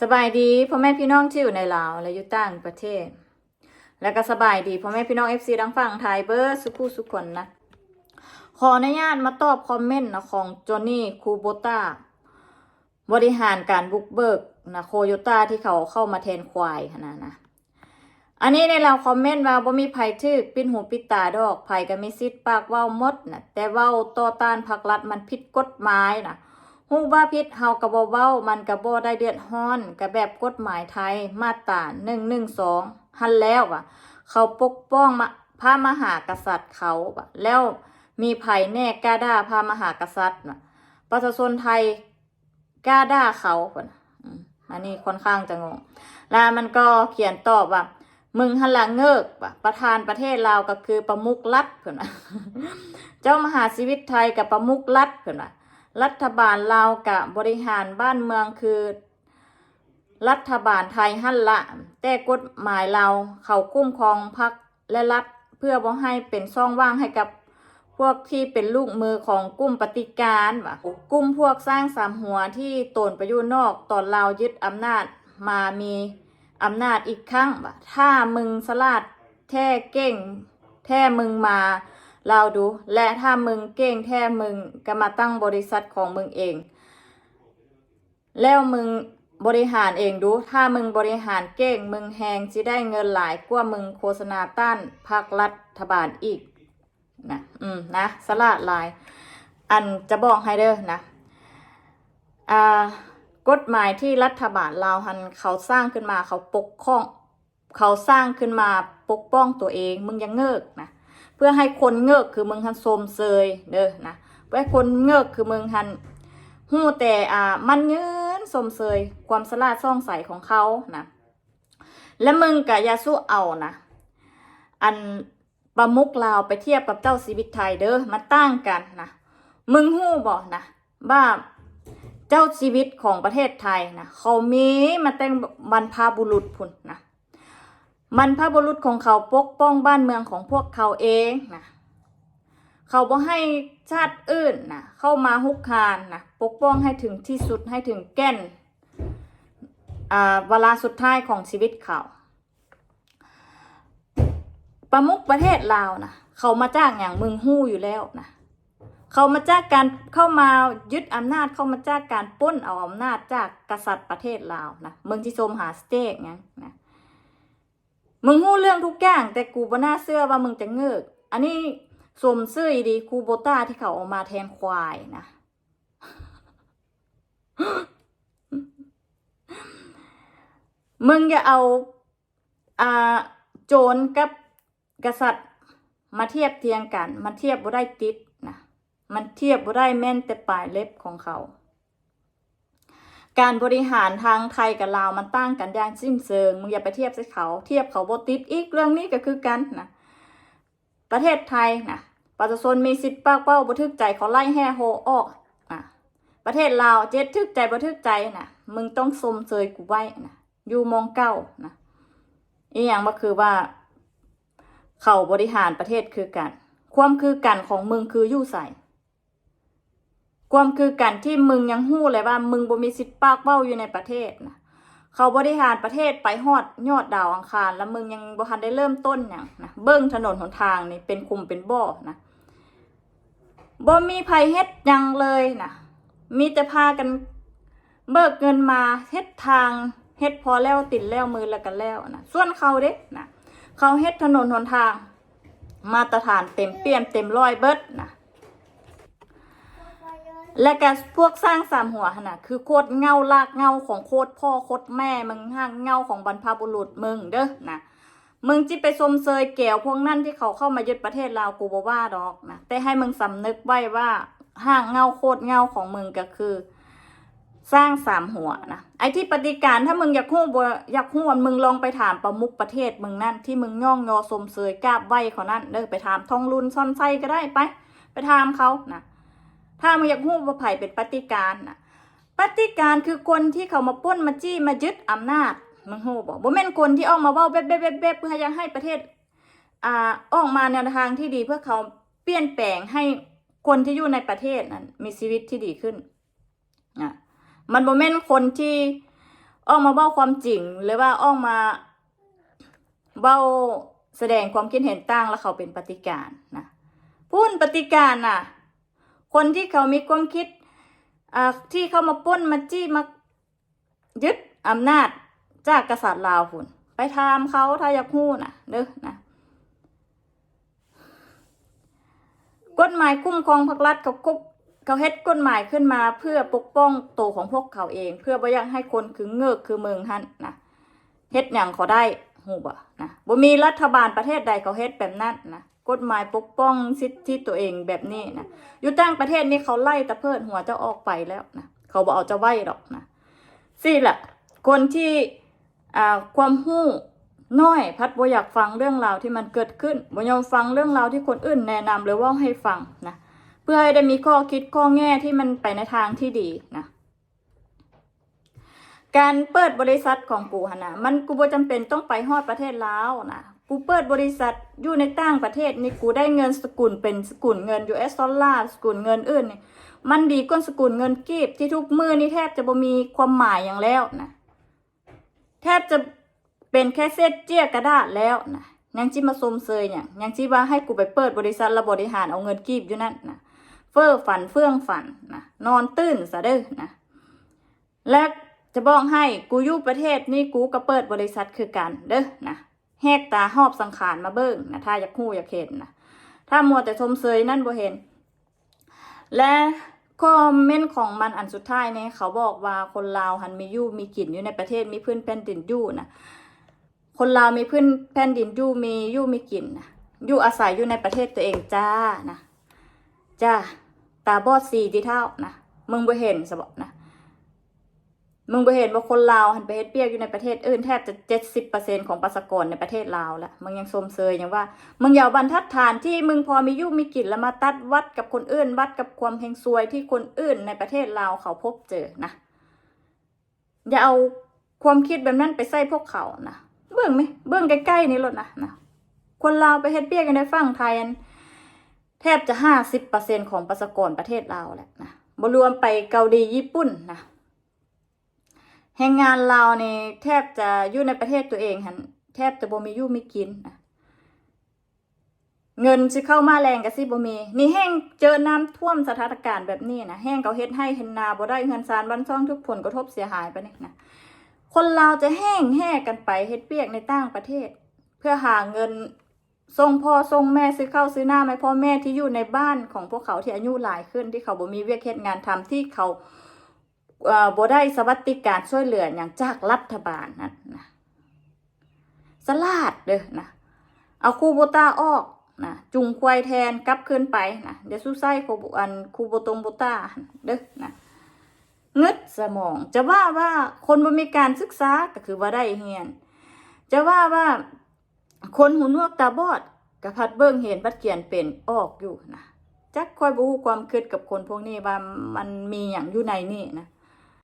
สบายดีพ่อแม่พี่น้องที่อยู่ในลาวและอยู่ต่างประเทศ และก็สบายดีพ่อแม่พี่น้องเอฟซีดังฝั่งไทยเบอร์สุขุสุขคนนะ ขออนุญาตมาตอบคอมเมนต์นะของจอห์นนี่คูโบต้าบริหารการบุกเบิกนะโคโยต้าที่เขาเข้ามาแทนควายขนาดนะอันนี้ในเราคอมเมนต์ว่าบ่มีไผทึกปิ้นหูปิดตาดอกไผก็มีสิทธิ์ปากเว้ามดนะแต่เว้าต่อต้านภาครัฐมันผิดกฎหมายนะ ฮู้ว่าผิดเฮาก็บ่เว้า มันก็บ่ได้เดือดร้อนก็แบบกฎหมายไทยมาตรา112หันแล้วว่ะ เขาปกป้องมาพระมหากษัตริย์เขาว่ะแล้วมีไผแน่กล้าด่าพระมหากษัตริย์น่ะประชาชนไทยกล้าด่าเขาพุ่นอันนี้ค่อนข้างจะงง แล้วมันก็เขียนตอบว่า มึงหันหลังเงิกว่ะประธานประเทศลาวก็คือประมุขรัฐเพิ่นว่าเจ้ามหาชีวิตไทยกับประมุขรัฐเพิ่นว่า รัฐบาลลาวกับบริหารบ้านเมืองคือ รัฐบาลไทยหั่นละ แต่กฎหมายเราเขาคุ้มครองพรรคและรัฐเพื่อบ่ให้เป็นช่องว่างให้กับพวกที่เป็นลูกมือของกลุ่มปฏิการว่ะกลุ่มพวกสร้างสามหัวที่ตนประยุนอกตอนเรายึดอำนาจมามีอำนาจอีกครั้งว่ะถ้ามึงสลาดแท้เก่ง แท้มึงมา เราดู และถ้ามึงเก่งแท้มึงก็มาตั้งบริษัทของมึงเอง แล้วมึงบริหารเองดู ถ้ามึงบริหารเก่งมึงแหงสิได้เงินหลายกว่ามึงโฆษณาต้านภาครัฐบาลอีกนะอืมนะสลาดลาย อันจะบอกให้เด้อนะอ่ากฎหมายที่รัฐบาลลาวหันเขาสร้างขึ้นมาเขาปกครอง เขาสร้างขึ้นมาปกป้องตัวเอง มึงยังเงิกนะ เพื่อให้คนเงิกคือมึงหันโสมเซยเด้อนะเพื่อให้คนเงิกคือมึงหันหู้แต่อ่ามันยืนสมเสยความสลาดซ่องใสของเขานะและมึงกะยาสู้เอานะอันประมุกลาวไปเทียบกับเจ้าชีวิตไทยเด้อมันตั้งกันนะมึงหู้บอกนะว่าเจ้าชีวิตของประเทศไทยนะเขามีมาแต่งบรรพบุรุษพุ่นนะ บรรพบุรุษของเขาปกป้องบ้านเมืองของพวกเขาเองนะเขาบ่ให้ชาติอื่นนะเข้ามาฮุกคานนะปกป้องให้ถึงที่สุดให้ถึงแก่นอ่าเวลาสุดท้ายของชีวิตเขา ประมุขประเทศลาวนะเขามาจ้างอย่างมึงหู้อยู่แล้วนะเขามาจากการเข้ามายึดอำนาจเข้ามาจากการป้นเอาอำนาจจากกษัตริย์ประเทศลาวนะมึงที่ชมหาสเต็กงั้นนะ มึงหู้เรื่องทุกอย่าง แต่กูบ่น่าเชื่อว่ามึงจะเงิกอันนี้สมซื่อดีคูโบต้าที่เขาเอามาแทนควายนะ มึงอย่าเอาอ่าโจรกับกษัตริย์ มาเทียบเทียงกัน มันเทียบบ่ได้ติดนะ มันเทียบบ่ได้แม่นแต่ปลายเล็บของเขา การบริหารทางไทยกับลาวมันตั้งกันอย่างสิ้นเชิงมึงอย่าไปเทียบใส่เขา เทียบเขาบติดอีกเรื่องนี้ก็คือกันนะประเทศไทยนะประชาชนมีสิทธิ์ปากเป้าบัทึกใจเขาไล่แห่โฮออกอะประเทศลาวเจ็ดทึกใจบัทึกใจนะมึงต้องสมเสยกูไว้นะอยู่มองเก้านะอีกอย่างก็คือว่า เขาบริหารประเทศคือกัน ความคือกันของมึงคืออยู่ใส่ ความคือกันที่มึงยังหู้เลยว่า มึงบ่มีสิทธิ์ปากเป้าอยู่ในประเทศนะเขาบริหารประเทศไปฮอดยอดดาวอังคาร แล้วมึงยังบ่ทันได้เริ่มต้นอย่างนะเบิ้งถนนหนทางนี่เป็นคุมเป็นบ่อนะบ่มีภัยเฮ็ดยังเลยนะมีแต่พากันเบิกเงินมาเฮ็ดทางเฮ็ดพอแล้วติดแล้วมือแล้วกันแล้วนะส่วนเขาเด้นะเขาเฮ็ดถนนหนทาง มาตรฐานเต็มเปี่ยมเต็มร้อยเบิดนะ และก็พวกสร้างสามหัวขนาดคือโคตรเงาลากเงาของโคตรพ่อโคตรแม่มึงห่างเงาของบรรพบุรุษมึงเด้อนะมึงจิไปสมเซยแก้วพวกนั่นที่เขาเข้ามายึดประเทศลาวกูบ่ว่าดอกนะแต่ให้มึงสำนึกไว้ว่าห่างเงาโคตรเงาของมึงก็คือ สร้างสามหัวนะไอ้ที่ปฏิการถ้ามึงอยากหู้บ่อยากหู้ว่ามึงลองไปถามประมุขประเทศมึงนั่นที่มึงย่องยอสมเซยกาบไหวเขานั่นเด้อไปถามทองรุนซ่อนไส้ก็ได้ไป ไปถามเขานะ ถ้ามึงอยากหู้ว่าไผ่เป็นปฏิการนะปฏิการคือคนที่เขามาป้นมาจี้มายึดอำนาจมึงหู้บอกบ่แม่นคนที่ออกมาเว้าเบ๊บเบ๊บเบ๊บเพื่ออยากให้ประเทศอ่าออกมาแนวทางที่ดีเพื่อเขาเปลี่ยนแปลงให้คนที่อยู่ในประเทศนั้นมีชีวิตที่ดีขึ้นนะมันบ่แม่นคนที่ออกมาเบ้าความจริง หรือว่าออกมาเบ้าแสดงความคิดเห็นต่างแล้วเขาเป็นปฏิการนะพูนปฏิการน่ะ คนที่เขามีความคิดที่เขามาป้นมาจี้มายึดอำนาจจากกษัตริย์ลาวพุ่นไปถามเขาถ้าอยากฮู้น่ะเด้อนะกฎหมายคุ้มครองพรรครัฐเขาคุบเขาเฮ็ดกฎหมายขึ้นมาเพื่อปกป้องตัวของพวกเขาเอง เพื่อบ่อยากให้คนคือเงือกคือเมืองหั่นนะเฮ็ดหยังเขาได้ฮู้บ่นะบ่มีรัฐบาลประเทศใดเขาเฮ็ดแบบนั้นนะ กฎหมายปกป้องสิทธิตัวเองแบบนี้นะอยู่ต่างประเทศนี่เขาไล่ตะเพิดหัวเจ้าออกไปแล้วนะเขาบ่เอาจะไว้ดอกนะสิล่ะคนที่ความฮู้น้อยพัดบ่อยากฟังเรื่องราวที่มันเกิดขึ้นบ่ยอมฟังเรื่องราวที่คนอื่นแนะนำหรือว่าให้ฟังนะเพื่อให้ได้มีข้อคิดข้อแง่ที่มันไปในทางที่ดีนะการเปิดบริษัทของกูหนนะมันกูบ่จำเป็นต้องไปฮอดประเทศลาวนะ กูเปิดบริษัทอยู่ในต่างประเทศนี่กูได้เงินสกุลเป็นสกุลเงิน US ดอลลาร์สกุลเงินอื่นนี่มันดีกว่าสกุลเงินกีบที่ทุกมือนี่แทบจะบ่มีความหมายอย่างแล้วนะแทบจะเป็นแค่เศษเจี้ยกระดาษแล้วนะยังจิมาสมเซยเนี่ยยังจิว่าให้กูไปเปิดบริษัทและบริหารเอาเงินกีบอยู่นั่นนะเฟ้อฝันเฟื่องฝันนะนอนตื่นซะเด้อนะและจะบอกให้กูอยู่ประเทศนี่กูก็เปิดบริษัทคือกันเด้อนะ แหกตาหอบสังขารมาเบิ่งนะถ้าอยากฮู้อยากเห็นนะถ้ามัวแต่ชมเซยนั่นบ่เห็น และคอมเมนต์ของมันอันสุดท้ายเนี่ยเขาบอกว่าคนลาวหันมียู่มีกินอยู่ในประเทศมีพื้นแผ่นดินยู่นะคนลาวมีพื้นแผ่นดินยู่มียู่มีกินนะยู่อาศัยอยู่ในประเทศตัวเองจ้านะจ้าตาบอดสีที่เท่านะมึงบ่เห็นสบนะ มึงบ่เห็นว่าคนลาวหันไปเฮ็ดเปียกอยู่ในประเทศอื่นแทบจะเจ็ดสิบเปอร์เซ็นของประชากรในประเทศลาวแล้วมึงยังสมเซยอย่างว่า มึงอย่าบรรทัดฐานที่มึงพอมียู่มีกินแล้วมาตัดวัดกับคนอื่น วัดกับความเฮงซวยที่คนอื่นในประเทศลาวเขาพบเจอนะอย่าเอาความคิดแบบนั้นไปใส่พวกเขานะเบื้องไหมเบื้องใกล้ๆนี่หลดนะนะคนลาวไปเฮ็ดเปียกกันในฝั่งไทยนแทบจะห้าสิบเปอร์เซ็นของประชากรประเทศลาวแหละนะบรวมไปเกาหลีญี่ปุ่นนะ แรงงานลาวนี่แทบจะอยู่ในประเทศตัวเองหันแทบจะบ่มีอยู่มีกินเงินสิเข้ามาแรงก็สิบ่มี นี่แห้งเจอน้ำท่วมสถานการณ์แบบนี้นะแห้งเขาเฮ็ดให้เห็นนาบ่ได้เงินสารบันซ่องทุกผลกระทบเสียหายไปนี่นะคนลาจะแห้งแห่กันไปเฮ็ดเปียกในต่างประเทศ เพื่อหาเงินส่งพ่อส่งแม่ซื้อข้าวซื้อหน้าให้พ่อแม่ที่อยู่ในบ้านของพวกเขาที่อายุหลายขึ้นที่เขาบ่มีเวียกเฮ็ดงานทำที่เขา บ่ได้สวัสดิการช่วยเหลืออย่างจากรัฐบาลนั่นนะสลาดเด้อนะเอาคูโบต้าออกนะจุงควายแทนกลับขึ้นไปนะเดี๋ยวสู้ไส้คูอันคูโบตงโบต้าเด้อนะงึดสมอง จะว่าว่าคนบ่มีการศึกษาก็คือว่าได้เฮียน จะว่าว่าคนหูนวกตาบอดกับพัดเบิ่งเห็นบัดเขียนเป็นออกอยู่นะจักคอยบ่ฮู้ความคิดกับคนพวกนี้ว่ามันมีหยังอยู่ในนี่นะ